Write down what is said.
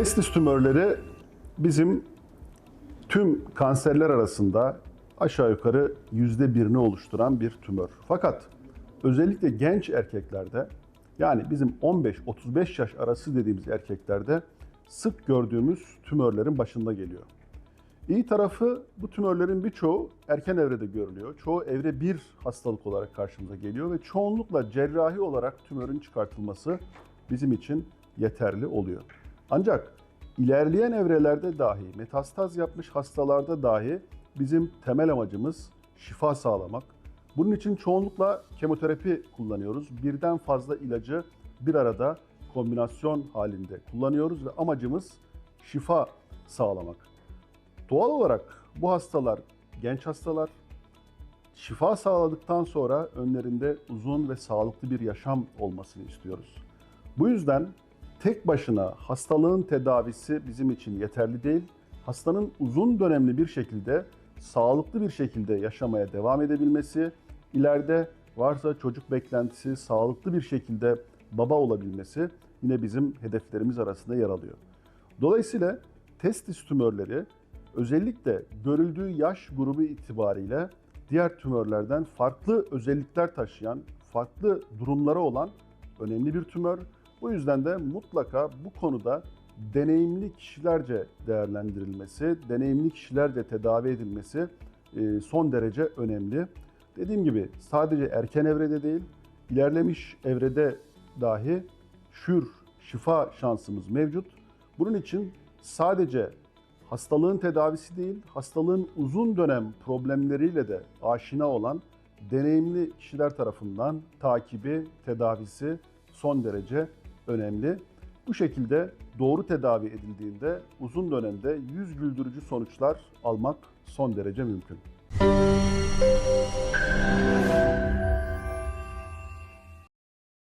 Testis tümörleri bizim tüm kanserler arasında aşağı yukarı yüzde birini oluşturan bir tümör. Fakat özellikle genç erkeklerde yani bizim 15-35 yaş arası dediğimiz erkeklerde sık gördüğümüz tümörlerin başında geliyor. İyi tarafı bu tümörlerin birçoğu erken evrede görülüyor. Çoğu evre 1 hastalık olarak karşımıza geliyor ve çoğunlukla cerrahi olarak tümörün çıkartılması bizim için yeterli oluyor. Ancak ilerleyen evrelerde dahi, metastaz yapmış hastalarda dahi bizim temel amacımız şifa sağlamak. Bunun için çoğunlukla kemoterapi kullanıyoruz. Birden fazla ilacı bir arada kombinasyon halinde kullanıyoruz ve amacımız şifa sağlamak. Doğal olarak bu hastalar genç hastalar. Şifa sağladıktan sonra önlerinde uzun ve sağlıklı bir yaşam olmasını istiyoruz. Bu yüzden tek başına hastalığın tedavisi bizim için yeterli değil. Hastanın uzun dönemli bir şekilde sağlıklı bir şekilde yaşamaya devam edebilmesi, ileride varsa çocuk beklentisi sağlıklı bir şekilde baba olabilmesi yine bizim hedeflerimiz arasında yer alıyor. Dolayısıyla testis tümörleri özellikle görüldüğü yaş grubu itibariyle diğer tümörlerden farklı özellikler taşıyan, farklı durumları olan önemli bir tümör. Bu yüzden de mutlaka bu konuda deneyimli kişilerce değerlendirilmesi, deneyimli kişilerce tedavi edilmesi e, son derece önemli. Dediğim gibi sadece erken evrede değil, ilerlemiş evrede dahi şür, şifa şansımız mevcut. Bunun için sadece hastalığın tedavisi değil, hastalığın uzun dönem problemleriyle de aşina olan deneyimli kişiler tarafından takibi, tedavisi son derece önemli. Bu şekilde doğru tedavi edildiğinde uzun dönemde yüz güldürücü sonuçlar almak son derece mümkün.